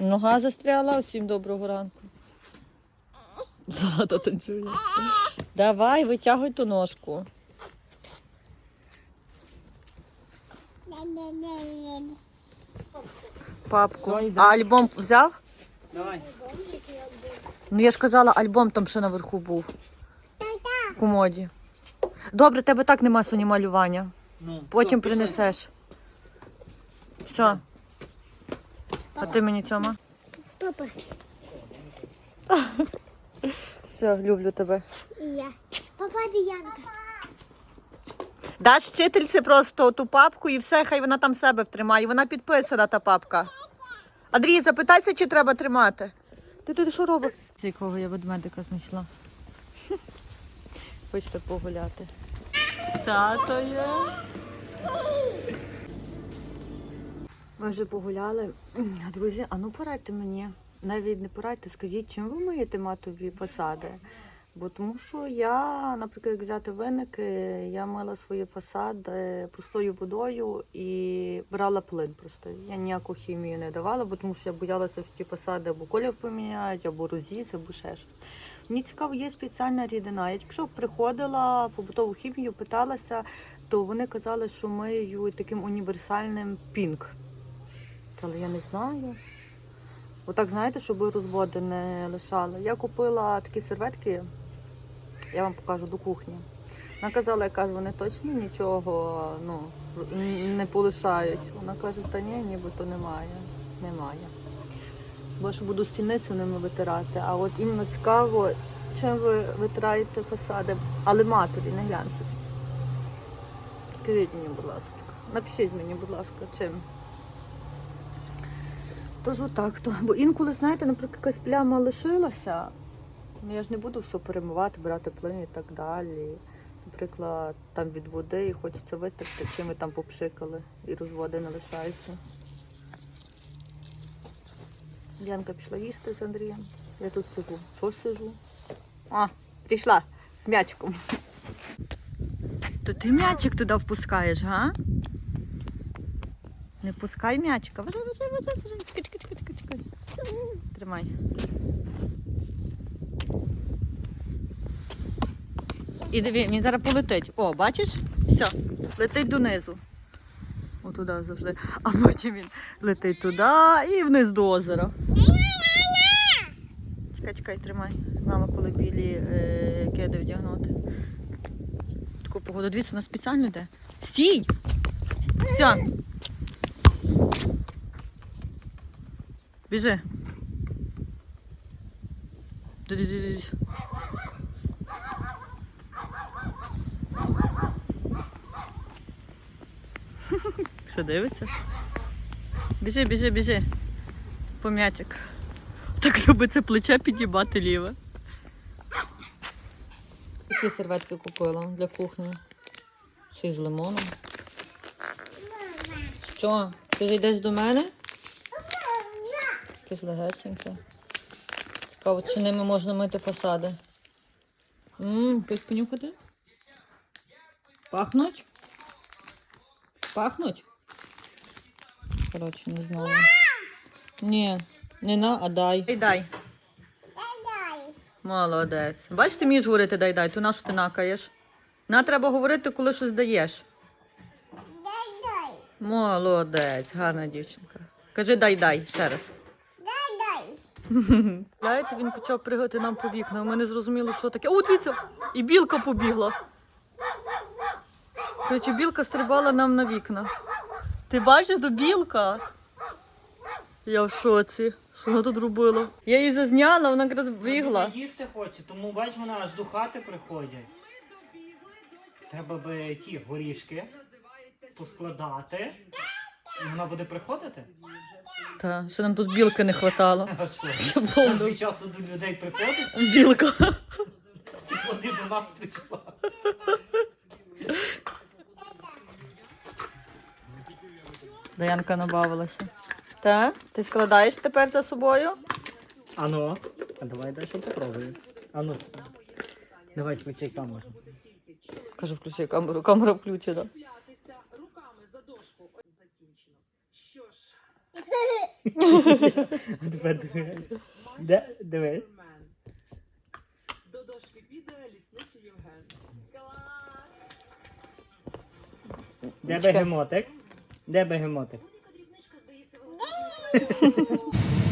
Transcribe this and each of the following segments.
Нога застряла, всім доброго ранку. Зарада танцює. Давай, витягуй ту ножку. Папку. А альбом взяв? Давай. Ну я ж казала, альбом там ще наверху був. В комоді. Добре, тебе так нема соні малювання. Ну, Потім принесеш. Що? А ти мені цьома? Папа, Все, люблю тебе. і я. Папа, як? Даш вчительці просто ту папку і все, хай вона там себе втримає. Вона підписана, та папка. Андрій, запитайся, чи треба тримати. Ти тут що робиш? Якого я ведмедика знайшла. Хочете погуляти. Тато є. Ми вже погуляли. Друзі, а ну порадьте мені. Навіть не порадьте, скажіть, чим ви миєте матові фасади? Бо тому що я, наприклад, як взяти виники, я мила свої фасади простою водою і брала плин простий. Я ніяку хімію не давала, бо тому що я боялася, що ті фасади або колір поміняють, або роз'їз, або ще щось. Мені цікаво, є спеціальна рідина. Я тільки що приходила побутову хімію, питалася, то вони казали, що миють таким універсальним пінк. Але я не знаю. Отак, знаєте, щоб розводи не лишали. Я купила такі серветки, я вам покажу до кухні. Вона казала, я кажу, вони точно нічого ну, не полишають. Вона каже, та ні, нібито немає. Немає. Бо що буду стільницю ними витирати. А от іменно цікаво, чим ви витираєте фасади, але матові, не глянцеві. Скажіть мені, будь ласка. Напишіть мені, будь ласка, чим. Тож отак то. Бо інколи, знаєте, наприклад, якась пляма лишилася. Ну, я ж не буду все перемивати, брати плин і так далі. Наприклад, там від води і хочеться витерти, чим ми там попшикали і розводи не лишаються. Янка пішла їсти з Андрієм. Я тут сижу. Що сижу? А, прийшла з м'ячиком. То ти м'ячик туди впускаєш, га? Не пускай м'ячика. Тримай. І диви, він зараз полетить. О, бачиш? Все, летить донизу. Отуда завжди. А потім він летить туди і вниз до озера. Чекай, чекай, тримай. Знала, коли білі е, кеди вдягнути. Таку погоду. Дивіться, вона спеціально йде. Стій! Все. Біжи. Що дивиться? Біжи, біжи, біжи. Пом'ятик. Так любить це плече під'їбати ліве. Які серветки купила для кухні? Ще з лимоном. Що? Ти вже йдеш до мене? Якесь легесеньке. Цікаво, чи ними можна мити фасади. Ммм, хочеш понюхати? Пахнуть? Пахнуть? Коротше, не знаю. Ні, не на, а дай. Дай дай. Молодець. Бачиш, ти вмієш говорити дай дай, то на що ти накаєш? На треба говорити, коли щось даєш. Молодець, гарна дівчинка. Кажи дай дай ще раз. Знаєте, він почав пригати нам по вікнам. Ми не зрозуміли, що таке. О, дивіться! І білка побігла. Короче, білка стрибала нам на вікна. Ти бачиш, то білка? Я в шоці. Що вона тут робила? Я її зазняла, вона якраз бігла. Вона їсти хоче, тому бач, вона аж до хати приходять. Треба би ті горішки поскладати. І вона буде приходити? Та, ще нам тут білки не хватало. А що? Ще Час повно. від часу до людей приходить, Білка. і вони до нас прийшла. Даянка набавилася. Та? Ти складаєш тепер за собою? Ано, а давай далі попробуємо. Ану. Давай включай камеру. Кажу, включи камеру, камера включена. А тепер диви. Де? Диви. До дошки піде лісничий Євген. Клас! Де бегемотик? Де бегемотик?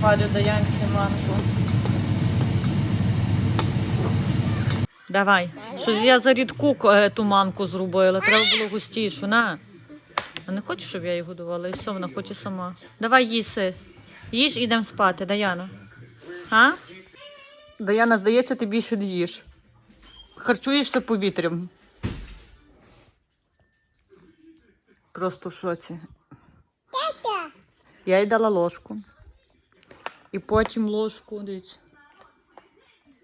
Валю даянці манку. Давай. Щось я за рідку е, ту манку зробила. Треба було густішу. На. А не хочеш, щоб я її годувала? І все, вона хоче сама. Давай їси. Їж і йдемо спати, Даяна. А? Даяна, здається, ти більше не їш. Харчуєшся повітрям. Просто в шоці. Я їй дала ложку. І потім ложку, дивіться.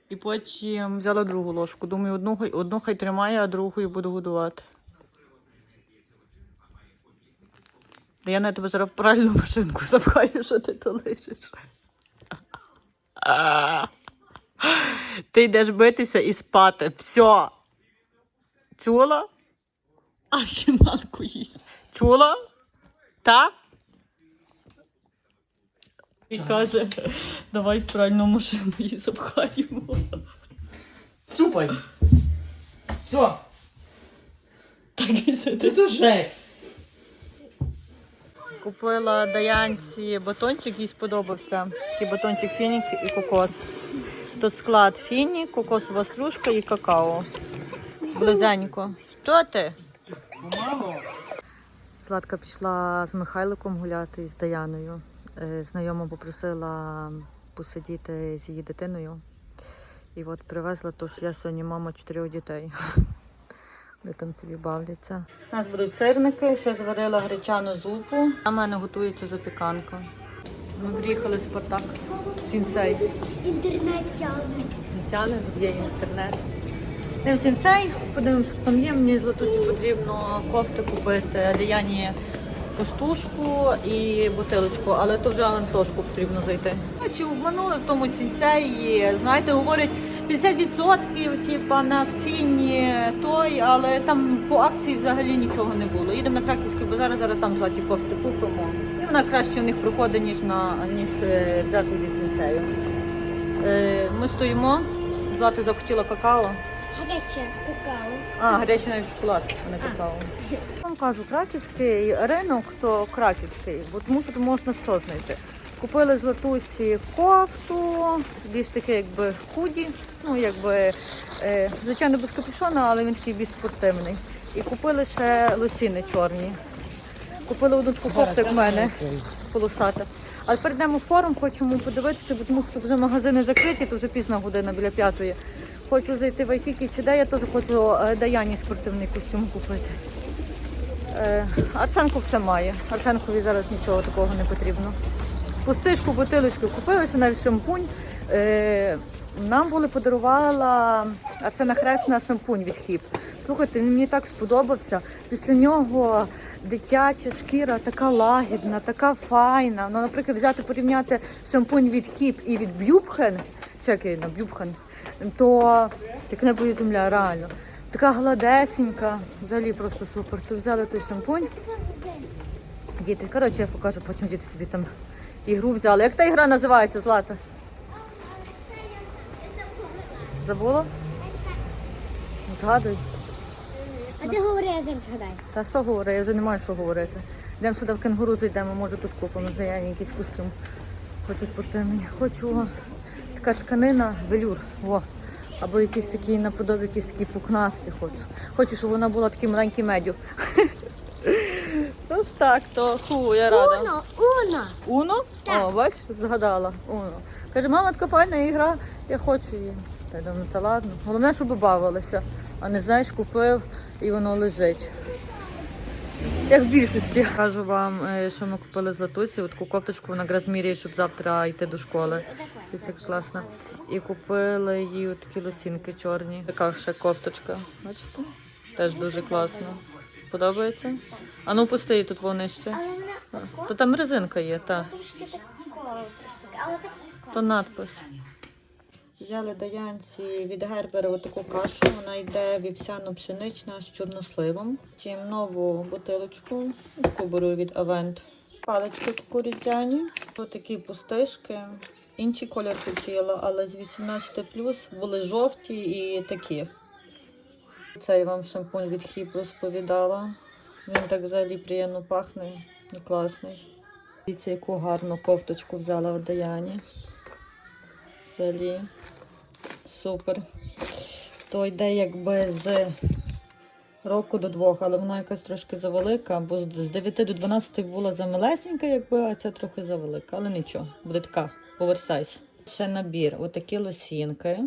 І потім взяла другу ложку. Думаю, одну, одну хай тримає, а другою буду годувати. Я на тебе зараз в пральну машинку запхаю, що ти то лишиш. Ти йдеш битися і спати. Все. Чула? А ще манку їсть. Чула? Так? І каже, давай в пральну машину її запхаємо. Супай! Все! Так і Ти сидить. то жесть! Купила Даянці батончик, їй сподобався. Такий батончик фінік і кокос. Тут склад фінік, кокосова стружка і какао. Близенько. Що ти? Златка пішла з Михайликом гуляти і з Даяною. Е, Знайома попросила посидіти з її дитиною. І от привезла, тож я сьогодні мама чотирьох дітей. Вони там собі бавляться. У нас будуть сирники, ще зварила гречану зупу. А в мене готується запіканка. Ми приїхали в Спартак. Сінсей. Інтернет тягне. Тяне, є інтернет. Йдемо в сінсей, подивимося, що там є. Мені з Латусі потрібно кофти купити, Діяні пустушку і бутилочку, але то вже Антошку потрібно зайти. Чи обманули в тому сінсеї? Знаєте, говорять 50% типа на акційні той, але там по акції взагалі нічого не було. Їдемо на Краківський базар, зараз там златі кофти купимо. І вона краще в них проходить, ніж на ніж е, взяти зі сінцею. Е, Ми стоїмо. Злата захотіла какао. Гаряче какао. А, гарячий навіть шоколад, а не какао. Вам кажу, краківський ринок, то краківський, бо тому що тут можна все знайти. Купили з латусі кофту, більш таке якби худі, ну якби, е, звичайно, без капюшона, але він такий більш спортивний. І купили ще лосіни чорні. Купили одну таку кофту, як в мене, полосата. Але перейдемо в форум, хочемо подивитися, бо тому що вже магазини закриті, то вже пізна година біля п'ятої. Хочу зайти в Айкікі чи де я теж хочу е, Даяні спортивний костюм купити. Е, Арсенко все має. Арсенкові зараз нічого такого не потрібно. Пустишку, бутилочку купилися, навіть шампунь. Е, нам були подарувала Арсена Хресна шампунь від хіп. Слухайте, він мені так сподобався. Після нього дитяча шкіра така лагідна, така файна. Ну, наприклад, взяти порівняти шампунь від хіп і від Б'юбхен, чекай на Б'юбхен, то як небо і земля, реально. Така гладесенька, взагалі просто супер. Тож взяли той шампунь. Діти, коротше, я покажу, потім діти собі там ігру взяли. Як та ігра називається, Злата? Забула? Згадуй. А ти говори, я зараз згадаю. Та що говорю, я вже не маю що говорити. Йдемо сюди в кенгуру зайдемо, може тут купимо для Яні якийсь костюм. Хочу спортивний. Хочу така тканина, велюр. Во. Або якийсь такий наподобі, якийсь такий пухнастий хочу. Хочу, щоб вона була такий маленький медю. Ось так, то ху, я рада. Уно, уно. Уно? Так. О, бач, згадала. Уно. Каже, мама, така файна ігра, я хочу її. Та я думаю, та ладно. Головне, щоб бавилася, а не знаєш, купив і воно лежить. Як в більшості. Кажу вам, е, що ми купили з Латусі, от таку кофточку на якраз міряє, щоб завтра йти до школи. Це класно. І купили їй такі лосінки чорні. Така ще кофточка. Бачите? Теж дуже класно. Подобається? А ну пусти її тут вони ще. Але вона То там резинка є, так. трошки так але так То надпис. Взяли даянці від Гербера отаку кашу. Вона йде вівсяно-пшенична з чорносливом. Чим нову бутилочку, таку беру від Авент. Палички кукурудзяні. Ось такі пустишки. Інший колір хотіла, але з 18 були жовті і такі. Цей вам шампунь від хіп розповідала. Він так взагалі приємно пахне і класний. Дивіться, яку гарну кофточку взяла в Даяні. Взагалі супер. То йде якби з року до двох, але вона якась трошки завелика, бо з 9 до 12 була замалесенька, якби, а ця трохи завелика. Але нічого, буде така оверсайз. Ще набір. Отакі лосінки.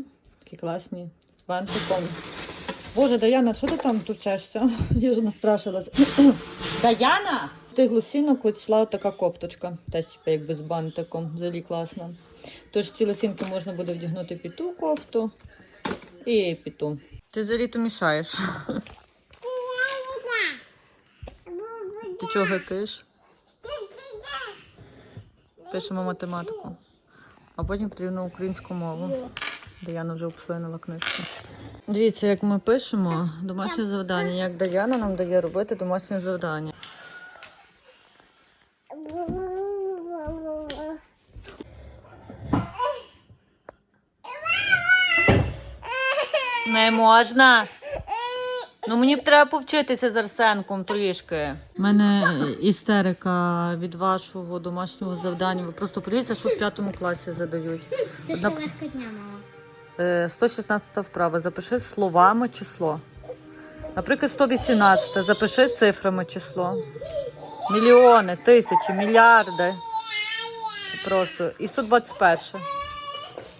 Такі класні з бантиком. Боже, Даяна, що ти там тучешся? Я вже настрашилась. Даяна! Тих лосінок от йшла така кофточка, теж якби з бантиком, взагалі класна. Тож ці лосінки можна буде вдягнути під ту кофту і під ту. Ти взагалі то мішаєш. Ти чого гикаєш? Пишемо математику. А потім потрібно українську мову. Даяна вже обслинила книжку. Дивіться, як ми пишемо домашнє завдання. Як Даяна нам дає робити домашнє завдання. Не можна. Ну мені б треба повчитися з Арсенком трішки. У мене істерика від вашого домашнього завдання. Ви просто подивіться, що в п'ятому класі задають. Це ще легка дня, мама. Е, 116 вправа. Запиши словами число. Наприклад, 118. Запиши цифрами число. Мільйони, тисячі, мільярди. Це просто. І 121.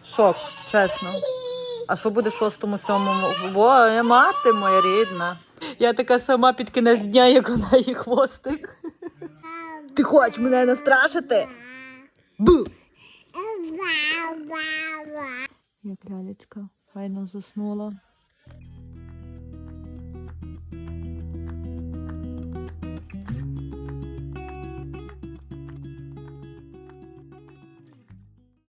Шок, чесно. А що буде шостому, сьомому? Во, мати моя рідна. Я така сама під кінець дня, як у неї хвостик. Ти хочеш мене настрашити? Бу! Як лялечка файно заснула.